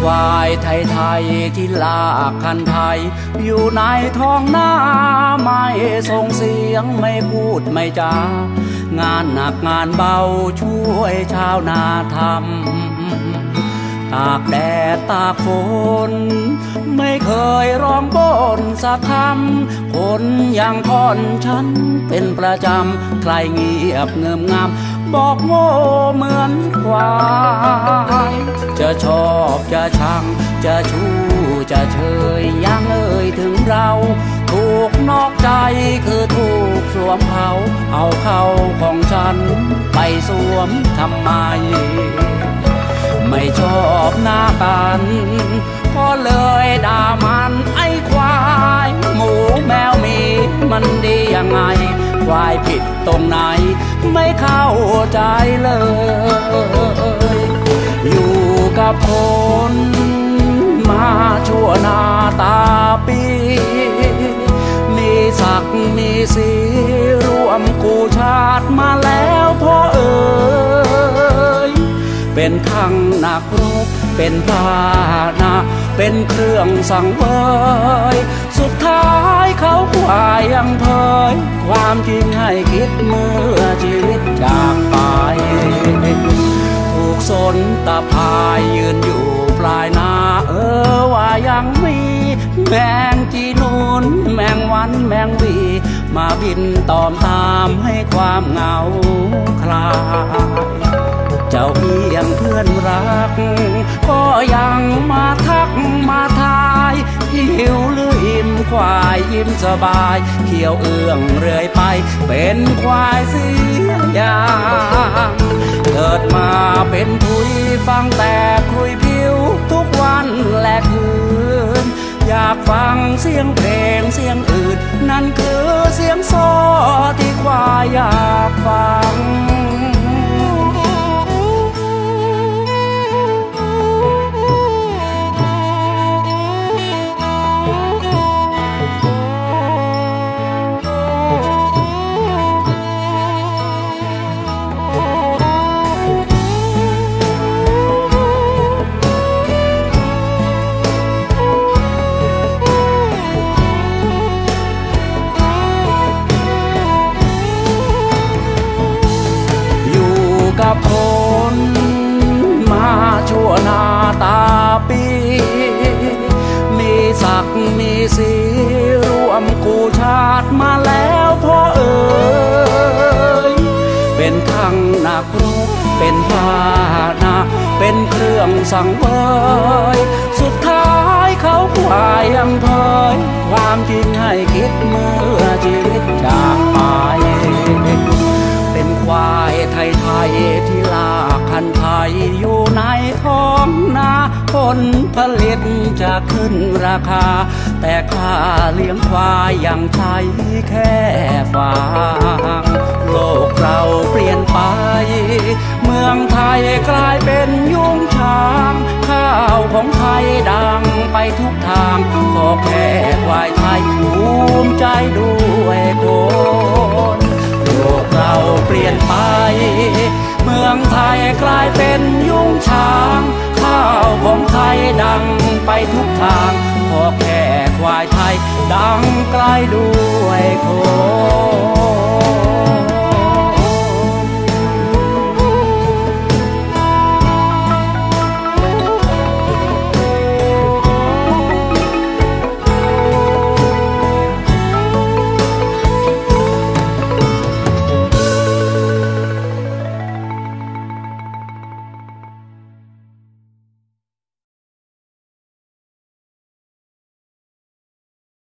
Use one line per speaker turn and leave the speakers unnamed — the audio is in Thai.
ควายไทยไทยที่ลากคันไทย อยู่ในท้องนาไม่ส่งเสียงไม่พูดไม่จา งานหนักงานเบาช่วยชาวนาทำ ตากแดดตากฝนไม่เคยร้องบ่นสักคำคนอย่างพ่อนฉันเป็นประจำใครเงียบเงิมงามบอกโง่เหมือนควายจะชอบจะชังจะชู้จะเชยยังเอ่ยถึงเรา ถูกนอกใจคือถูกสวมเขาเอาเข้าของฉันไปสวมทำไม ไม่ชอบหน้ากันก็เลยด่ามันไอ้ควาย หมูแมวมีมันดียังไง ควายผิดตรงไหน ไม่เข้าใจเลย อยู่กับคนมาชั่วนาตาปี มีศักดิ์มีสี เป็นทั้งนักรบเป็นพาหนะเป็นเครื่องสังเวยสุดท้ายเขาควายยังเผย ความจริงให้คิดเมื่อชีวิตจากไป ถูกสนตาพายยืนอยู่ปลายนาเออว่ายังมีแมงจีนูนแมงวันแมงวี มาบินตอมตามให้ความเหงาคลาย เจ้าเพียงเพื่อนรัก ก็ยังมาทักมาทายหิวหรืออิ่มควายยิ้มสบายเขียวเอื้องเรื่อยไป เป็นควายเสียยางเกิดมาเป็นทุยฟังแต่คุยผิว ทุกวันและคืนอยากฟังเสียงเพลงเสียงอื่น นั่นคือเสียงโซ่ที่ควายอยากฟัง ตาปี มีศักดิ์มีสีร่วมกูชาติมาแล้วพ่อเอ๋ยเป็นทั้งนักรบเป็นพานะเป็นเครื่องสังเวยสุดท้าย ไทยที่ลากคันไทยอยู่ในท้องนาผลผลิตจะขึ้นราคา แต่ค่าเลี้ยงควายยังใช้แค่ฟางโลกเราเปลี่ยนไป เมืองไทยกลายเป็นยุ่งช้าง ข้าวของไทยดังไปทุกทาง ขอแค่ควายไทยภูมิใจด้วยคนโก เราเปลี่ยนไป เมืองไทยกลายเป็นยุงช้าง ข้าวของไทยดังไปทุกทางขอแค่ควายไทยดังไกลด้วยโค